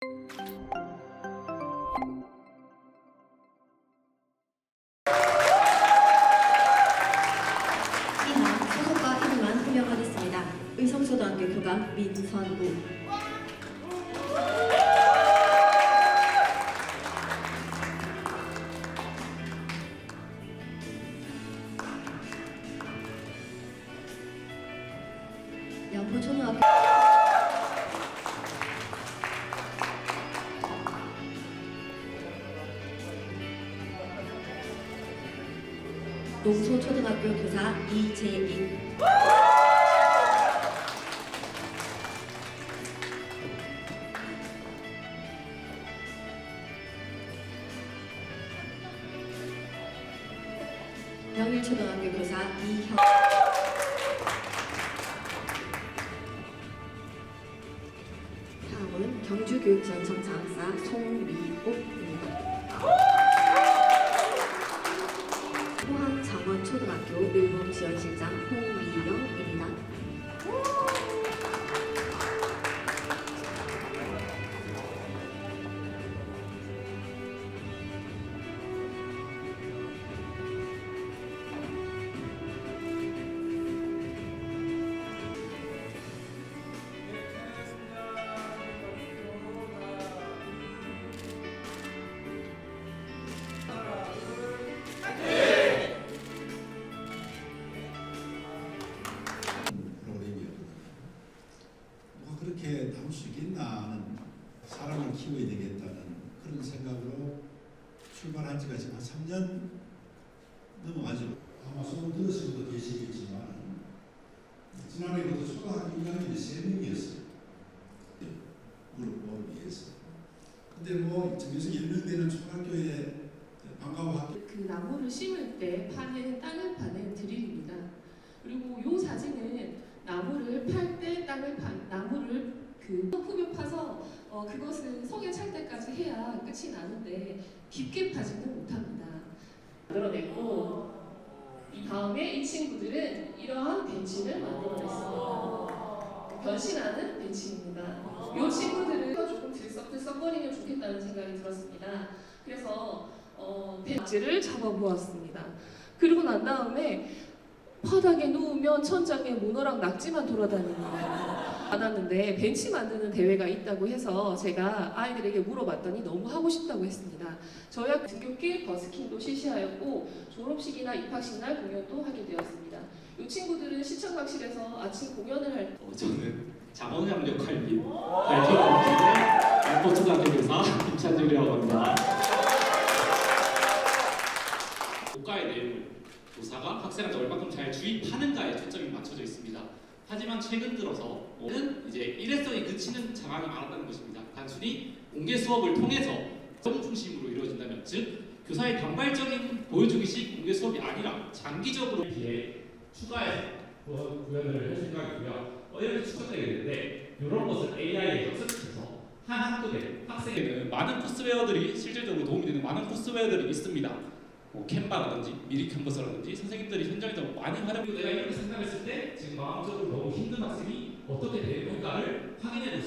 이하 소속과 이름만 호명하겠습니다. 의성초등학교 교감 민선우 양포초등학교 농소초등학교 교사 이재인. 명일초등학교 교사 이형. 다음은 경주교육전청 장사 송미옥 뭐 그렇게 담을 수 있겠나 하는 사람을 키워야 되겠다는 그런 생각으로 출발한 지가 지금 한 3년 넘어가죠. 아마 소문 들으신 분도 계시겠지만 지난해부터 초등학교 1학년이 3명이었어요. 무릎 위해서. 근데 뭐 정규석 연령되는 초등학교에 방과후 학교 그 나무를 심을 때 파는 땅을 파는 드릴입니다. 그리고 이 사진은 나무를 팔 때 땅을 파 나무를 그 후벼 파서 어, 그것은 성에 찰 때까지 해야 끝이 나는데 깊게 파지는 못합니다. 만들어냈고 이 다음에 이 친구들은 이러한 벤치를 만들어냈습니다. 변신하는 벤치입니다. 이 친구들은 조금 들썩들썩거리면 좋겠다는 생각이 들었습니다. 그래서 어, 벤치를 잡아보았습니다. 그리고 난 다음에 바닥에 누우면 천장에 문어랑 낙지만 돌아다닙니다. 받았는데 벤치 만드는 대회가 있다고 해서 제가 아이들에게 물어봤더니 너무 하고 싶다고 했습니다. 저희 학 등굣길 버스킹도 실시하였고 졸업식이나 입학식 날 공연도 하게 되었습니다. 이 친구들은 시청각실에서 아침 공연을 할 어, 저는 역할 및 발표를 맡은 양포초등학교 교사 김찬준이라고 합니다. 교사가 학생한테 얼마큼 잘 주입하는가에 초점이 맞춰져 있습니다. 하지만 최근 들어서는 이제 일회성이 그치는 상황이 많았다는 것입니다. 단순히 공개 수업을 통해서 점 중심으로 이루어진다면, 즉 교사의 단발적인 보여주기식 공개 수업이 아니라 장기적으로 비해 추가해서 구- 구현을 할 생각이고요. 어, 이렇게 추가되게 되는데 이런 것을 AI에 학습해서 한 학급에 학생에는 많은 코스웨어들이 실질적으로 도움이 되는 많은 코스웨어들이 있습니다. 뭐 캔바라든지 미리 캔버스라든지 선생님들이 현장에서 많이 활용하고 내가 이렇게 생각했을 때 지금 마음적으로 너무 힘든 학생이 어떻게 되는가를 확인해 볼수